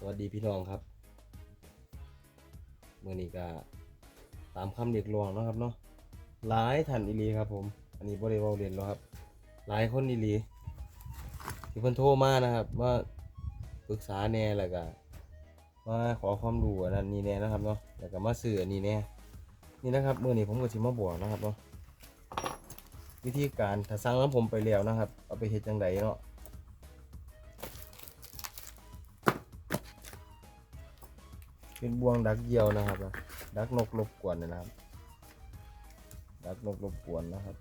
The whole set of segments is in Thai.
สวัสดีพี่น้องครับเมื่อนี้ก็ตามคำเรียกร้องเนาะครับเนาะหลายท่านอีหลีครับ ผม อันนี้บริวารเรียนแล้วครับ หลายคนอีหลีที่เพิ่นโทรมานะครับ ว่าปรึกษาแน่แล้วก็มาขอความรู้อันนั้นนี่แน่นะครับเนาะแล้วก็มาซื้ออันนี้แน่นี่นะครับเมื่อนี้ผมก็สิมาบอกนะครับเนาะวิธีการถ้าสั่งน้ำผมไปแล้วนะครับ เอาไปเฮ็ดจังไดเนาะ เป็นบ่วงดักเหยี่ยวนะครับนะดักนกรบกวนนะครับ ดักนกรบกวนนะครับ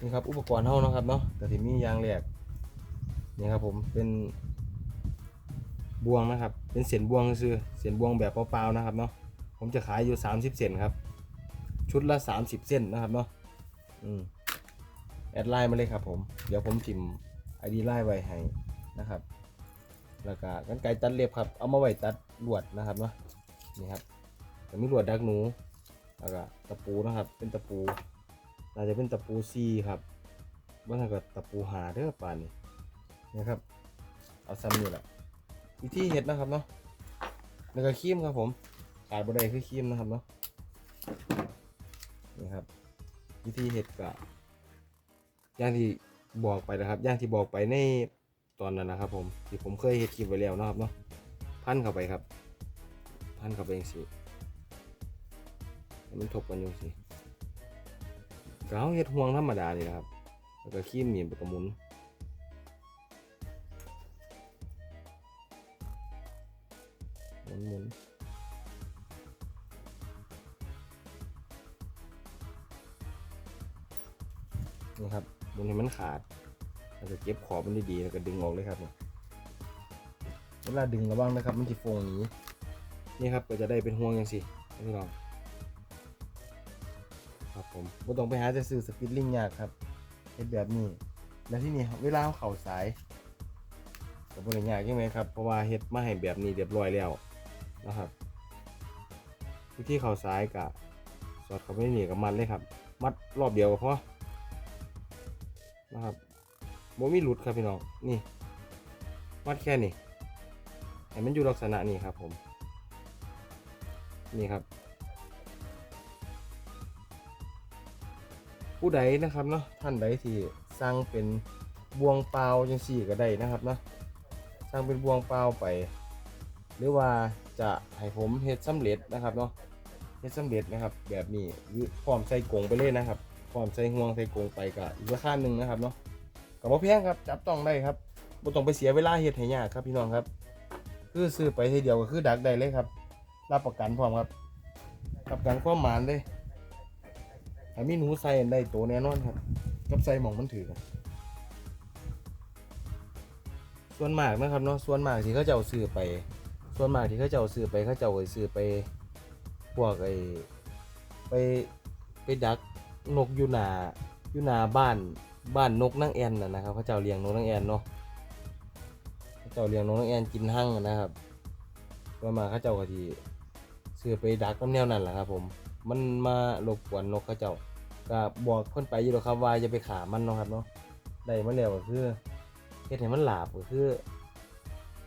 นี่ครับอุปกรณ์เท่านะครับเนาะแต่ที่มียางแรกนี่ครับผมเป็นบ่วงนะครับ เป็นเสียนบ่วงซื้อเสียนบ่วงแบบเปล่าๆนะครับเนาะผมจะขายอยู่ 30เซนครับ ชุดละ 30 เส้นนะครับเนาะอืมแอดไลน์มาเลยครับผม เดี๋ยวผมพิมพ์ไอดีไลน์ไว้ให้นะครับ แล้วก็กันไกตัดเล็บครับ เอามาไว้ตัด ลวดนะครับเนาะนี่ครับจะมีลวดดักหนูแล้วก็ตะปูนะครับ เป็นตะปูน่าจะเป็นตะปูซีครับว่าถ้าก็ตะปูหาเด้อป่านนี้นะครับ เอาซ้ำนี่แหละวิธีเห็ดนะครับเนาะแล้วก็ครีมครับผมขาดบ่ได้คือครีมนะครับเนาะนี่ครับ วิธีเห็ดก็อย่างที่บอกไปนะครับ อย่างที่บอกไปในตอนนั้นนะครับ ผมที่ผมเคยเฮ็ดคลิปไว้แล้วนะครับเนาะ พันเข้าไปครับ พันเข้าไปองสิมันทบกันอยู่สิก็เอาเฮ็ดห่วงธรรมดานี่นะครับ แล้วก็ขี้มีนไปกระมุนหมุนหมุนนี่ครับหมุนให้มันขาดเราจะเก็บขอบมันดีๆแล้วก็ดึงออกเลยครับ เวลาดึงระวังนะครับ มันจะโฟงอย่างนี้นี่ครับก็จะได้เป็นห่วงอย่างสิพี่น้องครับผมไม่ต้องไปหาจะซื้อสปิดลิงยากครับเฮ็ดแบบนี้ แล้วที่นี่เวลาเข่าสายก็บ่ได้ยากใช่ไหมครับเพราะว่าเฮ็ดมาให้แบบนี้เรียบร้อยแล้วนะครับวิธีเข่าสายกะสอดเข้าไปในนี่กับมัดเลยครับ มัดรอบเดียวก็พอนะครับบ่มีหลุดครับพี่น้องนี่วัดแค่นี้ ให้มันอยู่ลักษณะนี้ครับผมนี่ครับ ผู้ใดนะครับเนาะท่านใดที่สร้างเป็นบวงเปล่าจังสี่ก็ได้นะครับเนาะสร้างเป็นบวงเปล่าไป หรือว่าจะให้ผมเฮ็ดสำเร็จนะครับเนาะเฮ็ดสำเร็จนะครับ แบบนี้หรือพร้อมใส่กงไปเลยนะครับพร้อมใส่ห่วงใส่กงไปก็อีกราคาหนึ่งนะครับเนาะก็บ่แพงครับจับต้องได้ครับบ่ต้องไปเสียเวลาเฮ็ดให้ยากครับพี่น้องครับ คือซื้อไปทีเดียวก็คือดักได้เลยครับ รับประกันพร้อมครับรับประกันความหมานเลยถ้ามีหนูใส่ได้โตแน่นอนครับ กับใส่หมองมันถือกันส่วนมากนะครับเนาะส่วนมากที่เขาจะเอาซื้อไป ส่วนมากที่เขาจะเอาซื้อไปเขาจะเอาไปซื้อไปพวกไอ้ไปไปดักนกยูนาอยู่นาบ้านบ้านนกนางแอ่นนะนะครับพระเจ้าเลี้ยงนกนางแอนเนาะ เจ้าเลี้ยงนกนางแอนกินหั่งนะครับก็มาข้าเจ้าก็ทีซื้อไปดักน้ำแนวนั่นแหละครับ ผม มันมารบกวนนกข้าเจ้าก็บอกเพิ่นไปอยู่หรอกครับว่าจะไปขามันเนาะครับเนาะได้มาแล้วก็คือเฮ็ดให้มันหลาบก็คือ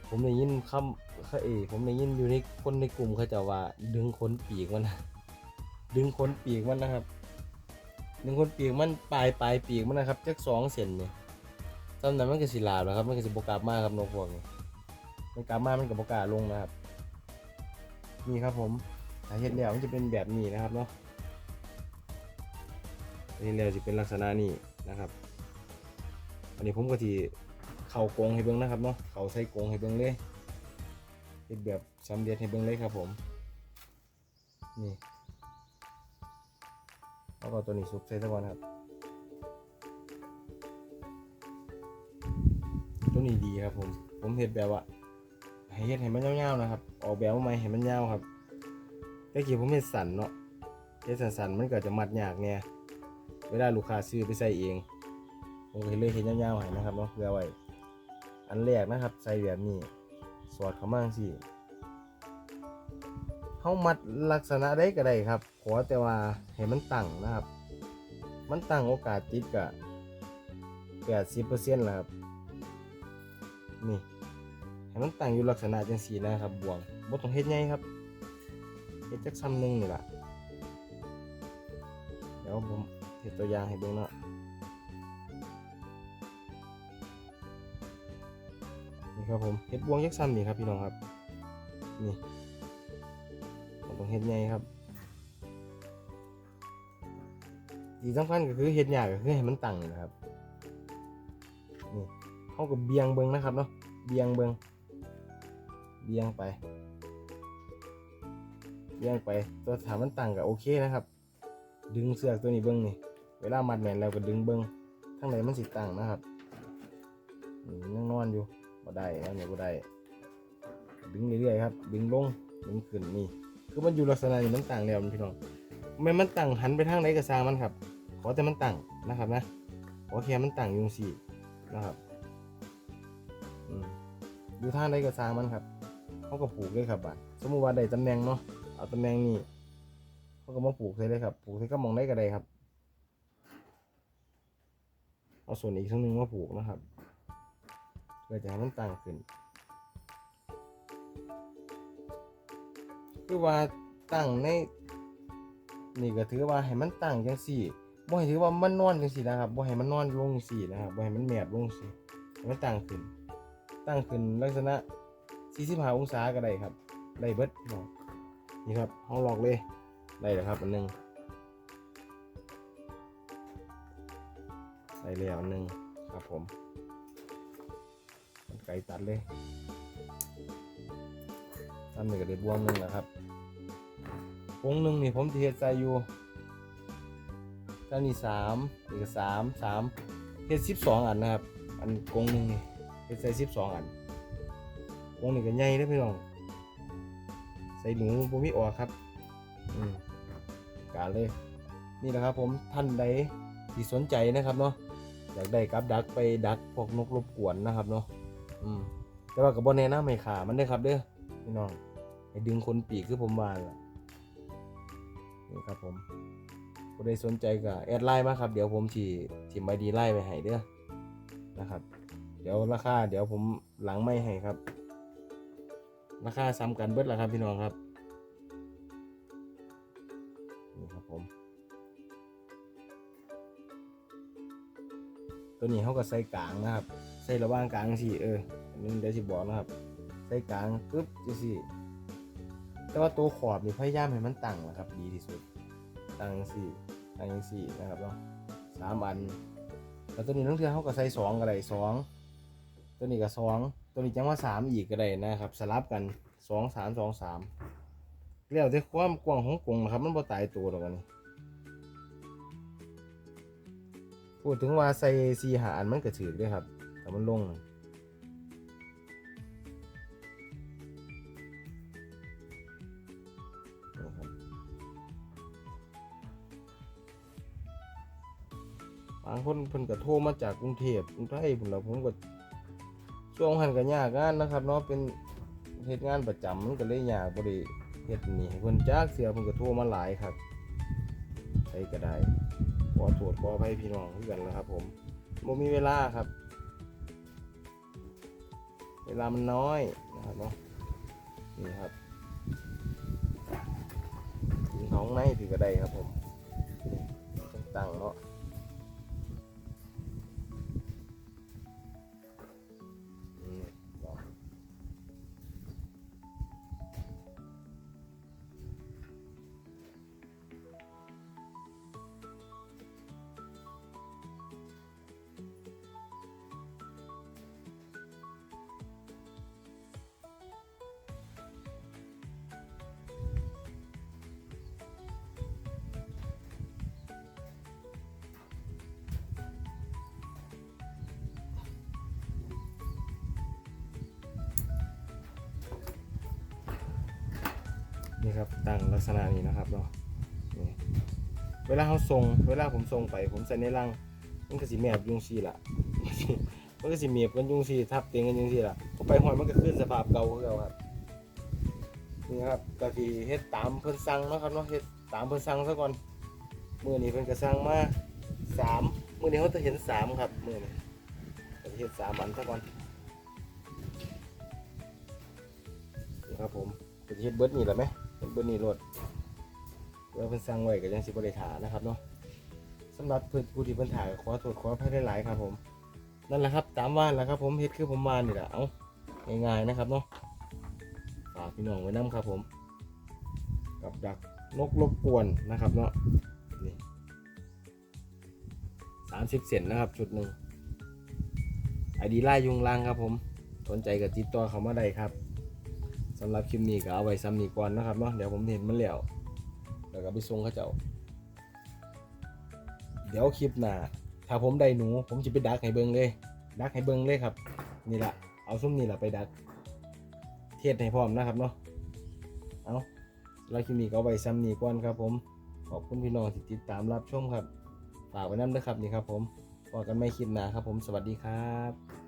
ผมได้ยินคำเขาเอผมได้ยินอยู่ในคนในกลุ่มเขาเจ้าว่า ดึงขนปีกมันนะดึงขนปีกมันนะครับหนึ่งคนปีกมันปลายปลายปีกมันนะครับจักสองเซนเนี่ย ตอนนั้นมันก็สิลาบแล้วครับ มันก็สิบกลับมาครับนกพวกนี้มันกลับมามันกับบกล้าลงนะครับ นี่ครับผมสาเหตุแล้วมันจะเป็นแบบนี้นะครับเนาะอันนี้แล้วจะเป็นลักษณะนี้นะครับ อันนี้ผมก็ที่เข่ากงให้เบิ้งนะครับเนาะ เข่าใส่กงให้เบิ้งเลยเป็นแบบสำเร็จให้เบิ้งเลยครับผม นี่แล้วก็ตัวนี้ซุปใส่ตะกอนครับ นี้ดีครับผม ผมเห็ดแบบว่าให้เห็ดให้มันยาวๆนะครับ ออกแบบมาใหม่ให้มันยาวครับแต่กี้ผมเห็ดสันเนาะเห็ดสันๆมันก็จะมัดยากเนี่ยเวลาลูกค้าซื้อไปใส่เองผมก็นเลยเห็ดยาวๆให้นะครับเนาะเพื่อไว้อันแรกนะครับ ใส่แบบนี้ สอดเข้ามาสิเขามัดลักษณะได้ก็ได้ครับ ขอแต่ว่าให้มันตั้งนะครับ มันตั้งโอกาสติดกะแปดสิบเปอร์เซ็นต์ล้วครับ นี่ให้มันตั้งอยู่ลักษณะจังซี่นะครับบวงบ่ต้องเฮ็ดใหญ่ครับเฮ็ดจักซ้ำหนึงนี่ล่ะเดี๋ยวผมเฮ็ดตัวอย่างให้เบิ่งเนาะนี่ครับผมเฮ็ดบวงจักซ้ำนี่ครับพี่น้องครับนี่บ่ต้องเฮ็ดใหญ่ครับที่สำคัญก็คือเฮ็ดยากก็คือให้มันตั้งนะครับ เฮาก็เบียงเบิงนะครับเนาะเบียงเบิงเบี่ยงไปเบี่ยงไปตัวถามมันตั้งกับโอเคนะครับ ดึงเสือกตัวนี้เบิ้งนี่เวลามัดแม่นแล้วก็ดึงเบิ้งทั้งไหนมันสิตั้งนะครับนี่งนอนอยู่บ่ได้แล้วเนี่ยบ่ได้ดึงเรื่อยๆครับ ดึงลงดึงขึ้นนี่คือมันอยู่ลักษณะนี้มันตั้งแล้วพี่น้องแม่มันตั้งหันไปทางไหนก็สร้างมันครับ ขอแต่มันตั้งนะครับนะขอแค่มันตั้งอยุงสี่นะครับ อืมอยู่ทางใดก็สร้างมันครับเขาก็ปลูกเลยครับบัดสมมุติว่าได้ตำแหน่งเนาะเอาตำแหน่งนี้เขาก็มาปลูกใส่เลยครับปลูกใส่ก็มองได้ก็ได้ครับเอาส่วนอีกทั้งหนึ่งมาปลูกนะครับเพื่อจะให้มันต่างขึ้นคือว่าตั้งในนี่ก็ถือว่าให้มันตั้งจังสี่บ่ให้ถือว่ามันนอนจังสี่นะครับบ่ให้มันนอนลงสี่นะครับบ่ให้มันแมบลงจังสี่ให้มันตั้งขึ้น ตั้งขึ้นลักษณะ 45 องศาก็ได้ครับ ได้เบิดนี่ครับห้องหลอกเลย ได้แล้วครับอันหนึงได้แล้วอันหนึงครับผมมันไก่ตัดเลยทำหนึ่งก็ได้บวงหนึ่งนะครับวงหนึ่งนี่ผมเทใส่อยู่ด้านนี้สามอีกสามสามเฮ็ดสิบสองอันนะครับ อันกงหนึ่งนี่ เฮ็ดใส่สิบสองอันวงนี้ก็ใหญ่เด้อพี่น้อง ใส่หนูบ่มีออกครับ อืมกาเลย นี่แหละครับผมท่านใดที่สนใจนะครับเนาะอยากได้กับดักไปดักพวกนกรบกวนนะครับเนาะอืมแต่ว่ากับบอแนะนำให้ขามันเด้อครับเด้อพี่น้องให้ดึงคนปีกคือผมว่าล่ะนี่ครับผมผู้ใดสนใจก็แอดไลน์มาครับ เดี๋ยวผมสิสิไอดีไล่ไปให้เด้อนะครับเดี๋ยวราคาเดี๋ยวผมหลังไม่ให้ครับ ราคาซ้ำกันเบิดแล้วครับพี่น้องครับนี่ครับผมตัวนี้เขาก็ใส่กลางนะครับ ใส่ระหว่างกลางสิเอออันนี้เดี๋ยวสิบอกนะครับ ใส่กลางปึ๊บจังสิแต่ว่าตัวขอบนี่พยายามให้มันตั้งนะครับ ดีที่สุด ตั้งสี่ตั้งสี่นะครับเนาะสามอันแล้วตัวนี้ทั้งเทือเขาก็ใส่สองก็ได้สอง ตัวนี้ก็สองตัวนี้จังว่าสามอีกก็ได้นะครับ สลับกันสองสามสองสามแล้วแต่ความกว้างของกงนะครับ มันบ่ตายตัวหรอกอันนี้พูดถึงว่าใส่สีหาอันมันก็ถือด้วยครับ แต่มันลงบางคนเพิ่นก็โทรมาจากกรุงเทพกรุงไทยพุ่นแล้วผมก็ ช่วงหันก็ยากงานนะครับเนาะเป็นเฮ็ดงานประจำมันก็เลยยากบ่ได้เฮ็ดนี่ให้เพิ่นจักเสียเพิ่นก็โทรมาหลายครับใช้ก็ได้ขอโทษขออภัยพี่น้องคือกันนะครับ ผมบ่มีเวลาครับ เวลามันน้อยนะครับเนาะนี่ครับถึงท้องในถือก็ได้ครับผมตั้งเนาะ นี่ครับตั้งลักษณะนี้นะครับเนาะนี่เวลาเขาทรงเวลาผมทรงไป ผมใส่ในรังมันก็สิแมบยุงซีละมันก็สิเมียบกันยุงซีทับเตียงกันยุงซีละพอไปหอยมันก็ขึ้นสภาพเก่าคือเก่าครับนี่ครับก็ที่เฮ็ดตามเพิ่นสั่งนะครับเนาะเฮ็ดตามเพิ่นสั่งซะก่อนมื้อนี้เพิ่นก็สั่งมาสามมื้อนี้เขาจะเห็นสามครับมื้อนี้ก็สิเฮ็ดสามอันซะก่อนนะครับผมจะเฮ็ดเบิร์ดนี่แหละไหม บิร์ดนี่รถเพื่อเพิ่นสร้างไว้ก็ยังสิบ่ได้ถานะครับเนาะสำหรับเพิ่นผู้ที่เพิ่นถ่ายขอโทษขออภัยหลายๆครับผมนั่นแหละครับตามว่านแหละครับ ผมเฮ็ดคือผมวานนี่แหละเอาง่ายๆนะครับเนาะฝากพี่น้องไว้นํครับผม กับดักนกรบกวนนะครับเนาะนี่สามสิบเซนนะครับชุดหนึ่งไอดีไล่ยุงล่างครับผมสนใจกับติดต่อเขามาได้ครับ สำหรับคลิปนี้ก็เอาไว้ซ้ำนี้ก่อนนะครับเนาะเดี๋ยวผมเห็นมันแล้วแล้วก็ไปส่งเขาเจ้า เดี๋ยวคลิปหน้าถ้าผมได้หนู ผมจะไปดักให้เบิงเลยดักให้เบิงเลยครับ นี่แหละเอาซุ้มนี่แหละไปดัก เทศให้พร้อมนะครับเนาะเอาเราคลิปนี้ก็เอาไว้ซ้ำนี้ก่อนครับ ผมขอบคุณพี่น้องที่ติดตามรับชมครับฝากไว้น้ำด้วยครับนี่ครับ ผมพอกันไม่คลิดหนาครับ ผมสวัสดีครับ